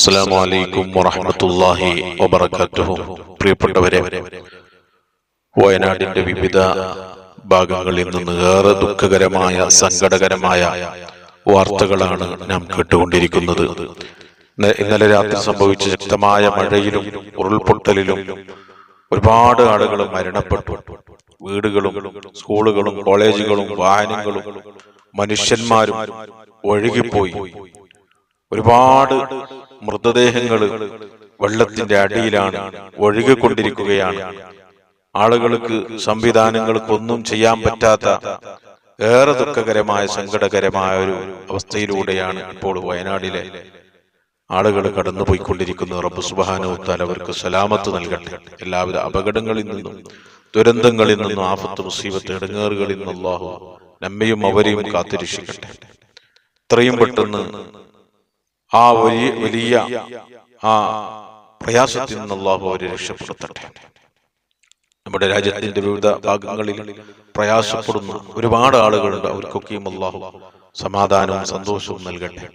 അസ്സലാമു അലൈക്കും വറഹ്മത്തുള്ളാഹി വബറകാതുഹു പ്രിയപ്പെട്ടവരെ വയനാടിന്റെ വിവിധ ഭാഗങ്ങളിൽ നിന്ന് ഏറെ ദുഃഖകരമായ സങ്കടകരമായ വാർത്തകളാണ് നാം കേട്ടുകൊണ്ടിരിക്കുന്നത്. ഇന്നലെ രാത്രി സംഭവിച്ച ശക്തമായ മഴയിലും ഉരുൾപൊട്ടലിലും ഒരുപാട് ആളുകൾ മരണപ്പെട്ടു. വീടുകളും സ്കൂളുകളും കോളേജുകളും വാഹനങ്ങളും മനുഷ്യന്മാരും ഒഴുകിപ്പോയി. ഒരുപാട് മൃതദേഹങ്ങൾ വെള്ളത്തിന്റെ അടിയിലാണ് ഒഴുകിക്കൊണ്ടിരിക്കുകയാണ്. ആളുകൾക്ക് സംവിധാനങ്ങൾക്കൊന്നും ചെയ്യാൻ പറ്റാത്ത ഏറെ ദുഃഖകരമായ സങ്കടകരമായ ഒരു അവസ്ഥയിലൂടെയാണ് ഇപ്പോൾ വയനാടിലെ ആളുകൾ കടന്നുപോയിക്കൊണ്ടിരിക്കുന്നത്. റബ്ബ് സുബാനോത്താൽ അവർക്ക് സലാമത്ത് നൽകട്ടെ. എല്ലാവിധ അപകടങ്ങളിൽ നിന്നും ദുരന്തങ്ങളിൽ നിന്നും ആഫത്ത് മുസീബത്ത് ഇടങ്ങേറുകളിൽ നിന്നും നമ്മയും അവരെയും കാത്തിരക്ഷിക്കട്ടെ. എത്രയും പെട്ടെന്ന് ആ വലിയ വലിയ ആ പ്രയാസത്തിൽ നിന്ന് അള്ളാഹു അവരെ രക്ഷപ്പെടുത്തട്ടെ. നമ്മുടെ രാജ്യത്തിന്റെ വിവിധ ഭാഗങ്ങളിൽ പ്രയാസപ്പെടുന്ന. ഒരുപാട് ആളുകളുണ്ട് അവർക്കൊക്കെയും അള്ളാഹു സമാധാനവും സന്തോഷവും നൽകട്ടെ.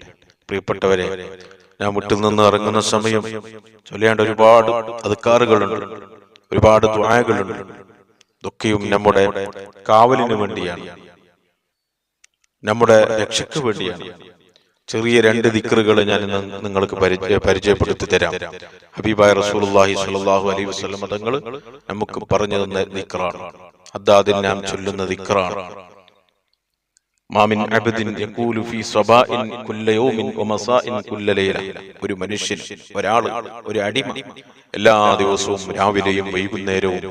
പ്രിയപ്പെട്ടവരെ ഞാൻ വീട്ടിൽ നിന്ന് ഇറങ്ങുന്ന സമയം ചൊല്ലേണ്ട ഒരുപാട് അധികാറുകളുണ്ട് ഒരുപാട് ദ്വായകളുണ്ട് ഇതൊക്കെയും നമ്മുടെ കാവലിന് വേണ്ടിയാണ്. നമ്മുടെ രക്ഷയ്ക്ക് വേണ്ടിയാണ്. ചെറിയ രണ്ട് ദിക്കറുകൾ ഞാൻ നിങ്ങൾക്ക് പരിചയപ്പെടുത്തി തരാം. ഹബീബായ റസൂലുള്ളാഹി സ്വല്ലല്ലാഹു അലൈഹി വസല്ലം തങ്ങൾ നമുക്ക് പറഞ്ഞു തന്ന ദിക്കറാണ്. അദ്ദാദിൻ നാം ചൊല്ലുന്ന ദിക്കറാണ്. മാമിൻ അബ്ദിൻ യഖൂലു ഫീ സബാഇൻ കുല്ല യൗമിൻ വമസാഇൻ കുല്ല ലൈല. ഒരു മനുഷ്യൻ ഒരാൾ ഒരു അടിമ. എല്ലാ ദിവസവും രാവിലെയും വൈകുന്നേരവും.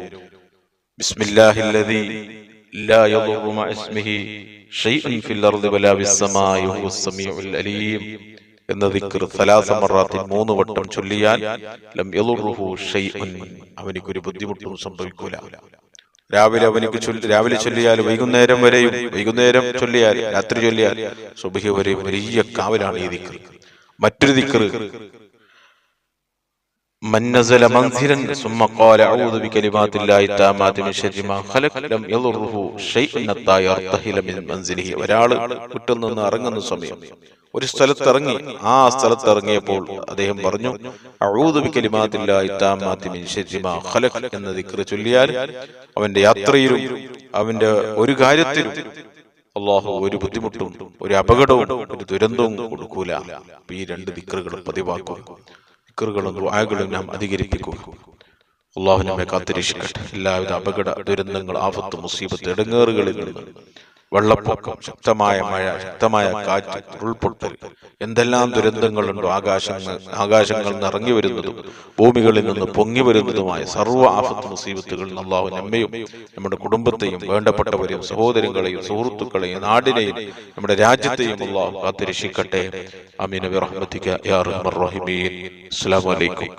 ബിസ്മില്ലാഹില്ലദീ لا يضر مع اسمه شيء في الأرض ولا في السماء وهو السميع العليم എന്ന ദിക്ർ സലാസ മറാത്തിൽ മൂന്ന് വട്ടം ചൊല്ലിയാൽ ലം യളുറുഹു ഷൈഉൻ അവനിക്കൊരു ബുദ്ധിമുട്ടും സംഭവിക്കൂല രാവിലെ അവനിക്ക് ചൊല്ലി രാവിലെ ചൊല്ലിയാൽ വൈകുന്നേരം വരെയും വൈകുന്നേരം ചൊല്ലിയാൽ രാത്രി ചൊല്ലിയാൽ സുബഹി വരെയും വലിയ കാവലാണ് ഈ ദിക്ർ മറ്റൊരു ദിക്ർ من نزل منزلا ثم قال أعوذ بكلمات الله التامات من شر ما خلق لم يضره شيء حتى يرتحل من منزله ഒരാൾ വീട്ടിൽ നിന്ന് ഇറങ്ങുന്ന സമയം ഒരു സ്ഥലത്ത് ഇറങ്ങി ആ സ്ഥലത്ത് ഇറങ്ങിയപ്പോൾ അദ്ദേഹം പറഞ്ഞു അഊദു ബികലിമാത്തില്ലാഹി താമാത്തി മിൻ ശർരി മാ ഖലഖ് എന്ന ദിക്ർ ചൊല്ലിയാൽ അവന്റെ യാത്രയിലും അവന്റെ ഒരു കാര്യത്തിലും അള്ളാഹു ഒരു ബുദ്ധിമുട്ടും ഒരു അപകടവും ഒരു ദുരന്തവും കൊടുക്കൂല അപ്പൊ ഈ രണ്ട് ദിക്റുകൾ പതിവാക്കും ദിക്കറുകളും ദുആകളും നാം അധികരിപ്പിക്കും. അള്ളാഹു നമ്മെ കാത്തിരക്ഷിക്കട്ടെ. എല്ലാവിധ അപകട ദുരന്തങ്ങൾ ആപത്ത് മുസീബത്ത് ഇടങ്ങേറുകളിൽ നിന്ന് വെള്ളപ്പൊക്കം ശക്തമായ മഴ ശക്തമായ കാറ്റ് ഉരുൾപൊട്ടൽ എന്തെല്ലാം ദുരന്തങ്ങളുണ്ടോ ആകാശങ്ങൾ ആകാശങ്ങൾ നിറങ്ങി വരുന്നതും ഭൂമികളിൽ നിന്ന് പൊങ്ങി വരുന്നതുമായ സർവ ആഫത്ത് മുസീബത്തുകളിൽ നിന്ന് അള്ളാഹു നമ്മയും നമ്മുടെ കുടുംബത്തെയും വേണ്ടപ്പെട്ടവരെയും സഹോദരങ്ങളെയും സുഹൃത്തുക്കളെയും നാടിനെയും നമ്മുടെ രാജ്യത്തെയും അള്ളാഹു കാത്തിരക്ഷിക്കട്ടെ. അമീന റഹ്മത്തിക യാ വലൈക്കും റഹീമീൻ. അസ്സലാമു അലൈക്കും.